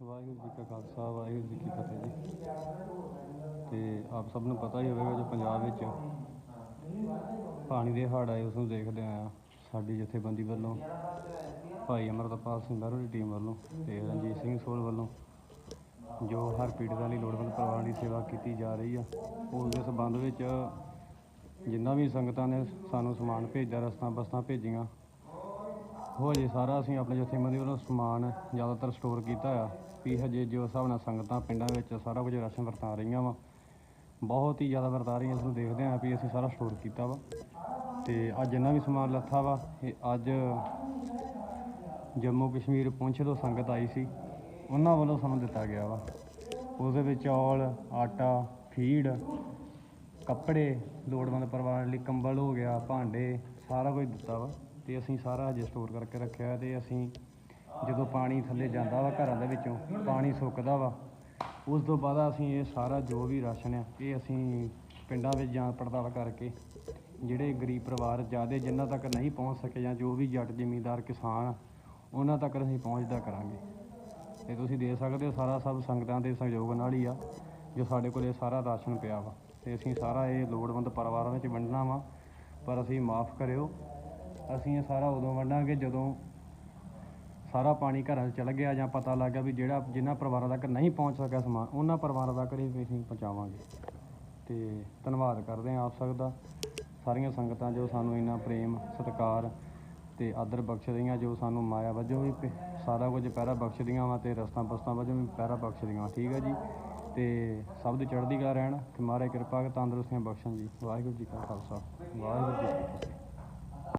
ਵਾਹਿਗੁਰੂ ਜੀ ਕਾ ਖਾਲਸਾ, ਵਾਹਿਗੁਰੂ ਜੀ ਕੀ ਫਤਿਹ ਜੀ। ਤੇ ਆਪ ਸਭ ਨੂੰ ਪਤਾ ਹੀ ਹੋਵੇਗਾ ਜੋ ਪੰਜਾਬ ਵਿੱਚ ਪਾਣੀ ਦੇ ਹੜ੍ਹ ਆਏ, ਉਸ ਨੂੰ ਦੇਖਦੇ ਆ ਸਾਡੀ ਜਥੇਬੰਦੀ ਵੱਲੋਂ, ਭਾਈ ਅਮਰਤਪਾਲ ਸਿੰਘ ਮਹਿਰੋ ਦੀ ਟੀਮ ਵੱਲੋਂ ਤੇ ਰਣਜੀਤ ਸਿੰਘ ਸੋਲ ਵੱਲੋਂ, ਜੋ ਹਰ ਪੀੜਤਾਂ ਲਈ ਲੋੜਵੰਦ ਪਰਿਵਾਰਾਂ ਦੀ ਸੇਵਾ ਕੀਤੀ ਜਾ ਰਹੀ ਆ, ਉਸ ਦੇ ਸੰਬੰਧ ਵਿੱਚ ਜਿੰਨਾ ਵੀ ਸੰਗਤਾਂ ਨੇ ਸਾਨੂੰ ਸਮਾਨ ਭੇਜਿਆ, ਰਸਤਾਂ ਬਸਤਾਂ ਭੇਜੀਆਂ ਉਹ ਹਜੇ ਸਾਰਾ ਅਸੀਂ ਆਪਣੇ ਜਥੇਬੰਦੀ ਵੱਲੋਂ ਸਮਾਨ ਜ਼ਿਆਦਾਤਰ ਸਟੋਰ ਕੀਤਾ ਆ। ਵੀ ਹਜੇ ਜੋ ਹਿਸਾਬ ਨਾਲ ਸੰਗਤਾਂ ਪਿੰਡਾਂ ਵਿੱਚ ਸਾਰਾ ਕੁਝ ਰਾਸ਼ਨ ਵਰਤਾ ਰਹੀਆਂ ਵਾ, ਬਹੁਤ ਹੀ ਜ਼ਿਆਦਾ ਵਰਤਾ ਰਹੀਆਂ ਇਸ ਨੂੰ ਦੇਖਦੇ ਹਾਂ ਵੀ ਅਸੀਂ ਸਾਰਾ ਸਟੋਰ ਕੀਤਾ ਵਾ। ਤੇ ਅੱਜ ਜਿੰਨਾ ਵੀ ਸਮਾਨ ਲੱਥਾ ਵਾ ਇਹ ਅੱਜ ਜੰਮੂ ਕਸ਼ਮੀਰ ਪਹੁੰਚੇ ਤੋਂ ਸੰਗਤ ਆਈ ਸੀ, ਉਹਨਾਂ ਵੱਲੋਂ ਸਾਨੂੰ ਦਿੱਤਾ ਗਿਆ ਵਾ। ਉਸ ਵਿੱਚ ਚੌਲ, ਆਟਾ, ਫੀਡ, ਕੱਪੜੇ, ਲੋੜਵੰਦ ਪਰਿਵਾਰ ਲਈ ਕੰਬਲ ਹੋ ਗਿਆ, ਭਾਂਡੇ, ਸਾਰਾ ਕੁਝ ਦਿੱਤਾ ਵਾ। ਤੇ ਅਸੀਂ ਸਾਰਾ ਹਜੇ ਸਟੋਰ ਕਰਕੇ ਰੱਖਿਆ ਤੇ ਅਸੀਂ ਜਦੋਂ ਪਾਣੀ ਥੱਲੇ ਜਾਂਦਾ ਵਾ ਘਰਾਂ ਦੇ ਵਿੱਚੋਂ, ਪਾਣੀ ਸੁੱਕਦਾ ਵਾ, ਉਸ ਤੋਂ ਬਾਅਦ ਅਸੀਂ ਇਹ ਸਾਰਾ ਜੋ ਵੀ ਰਾਸ਼ਨ ਆ, ਇਹ ਅਸੀਂ ਪਿੰਡਾਂ ਵਿੱਚ ਜਾਂਚ ਪੜਤਾਲ ਕਰਕੇ ਜਿਹੜੇ ਗਰੀਬ ਪਰਿਵਾਰ ਜ਼ਿਆਦੇ ਜਿਨ੍ਹਾਂ ਤੱਕ ਨਹੀਂ ਪਹੁੰਚ ਸਕੇ ਜਾਂ ਜੋ ਵੀ ਜੱਟ, ਜ਼ਿਮੀਂਦਾਰ, ਕਿਸਾਨ ਉਹਨਾਂ ਤੱਕ ਅਸੀਂ ਪਹੁੰਚਦਾ ਕਰਾਂਗੇ। ਤੇ ਤੁਸੀਂ ਦੇ ਸਕਦੇ ਹੋ ਸਾਰਾ ਸਭ ਸੰਗਤਾਂ ਦੇ ਸਹਿਯੋਗ ਨਾਲ ਹੀ ਆ, ਜੋ ਸਾਡੇ ਕੋਲ ਇਹ ਸਾਰਾ ਰਾਸ਼ਨ ਪਿਆ ਵਾ। ਤੇ ਅਸੀਂ ਸਾਰਾ ਇਹ ਲੋੜਵੰਦ ਪਰਿਵਾਰਾਂ ਵਿੱਚ ਵੰਡਣਾ ਵਾ, ਪਰ ਅਸੀਂ ਮਾਫ ਕਰਿਓ। ਅਸੀਂ ਇਹ ਸਾਰਾ ਉਦੋਂ ਵੰਡਾਂਗੇ ਜਦੋਂ ਸਾਰਾ ਪਾਣੀ ਘਰਾਂ 'ਚ ਚਲ ਗਿਆ ਜਾਂ ਪਤਾ ਲੱਗ ਗਿਆ ਵੀ ਜਿਹੜਾ ਜਿਨ੍ਹਾਂ ਪਰਿਵਾਰਾਂ ਤੱਕ ਨਹੀਂ ਪਹੁੰਚ ਸਕਿਆ ਸਮਾਨ, ਉਹਨਾਂ ਪਰਿਵਾਰਾਂ ਤੱਕ ਹੀ ਵੀ ਅਸੀਂ ਪਹੁੰਚਾਵਾਂਗੇ। ਤੇ ਧੰਨਵਾਦ ਕਰਦੇ ਹਾਂ ਆਪ ਸਭ ਦਾ। ਸਾਰੀਆਂ ਸੰਗਤਾਂ ਜੋ ਸਾਨੂੰ ਇੰਨਾ ਪ੍ਰੇਮ, ਸਤਿਕਾਰ ਤੇ ਆਦਰ ਬਖਸ਼ਦੀਆਂ, ਜੋ ਸਾਨੂੰ ਮਾਇਆ ਵਜੋਂ ਵੀ ਪ- ਸਾਰਾ ਕੁਝ ਪਹਿਰਾ ਬਖਸ਼ਦੀਆਂ ਵਾ ਤੇ ਰਸਤਾਂ ਬਸਤਾਂ ਵਜੋਂ ਵੀ ਪਹਿਰਾ ਬਖਸ਼ਦੀਆਂ ਵਾਂ। ਠੀਕ ਹੈ ਜੀ? ਤੇ ਸਭ ਦੀ ਚੜ੍ਹਦੀ ਕਲਾ ਰਹਿਣ। ਕਿ ਮਾਰੇ ਕਿਰਪਾ ਕਰਕੇ ਤੰਦਰੁਸਤੀਆਂ ਬਖਸ਼ਣ ਜੀ। ਵਾਹਿਗੁਰੂ ਜੀ ਕਾ ਖਾਲਸਾ। ਵਾਹਿਗੁਰੂ ਜੀ ਕੀ ਫਤਿਹ।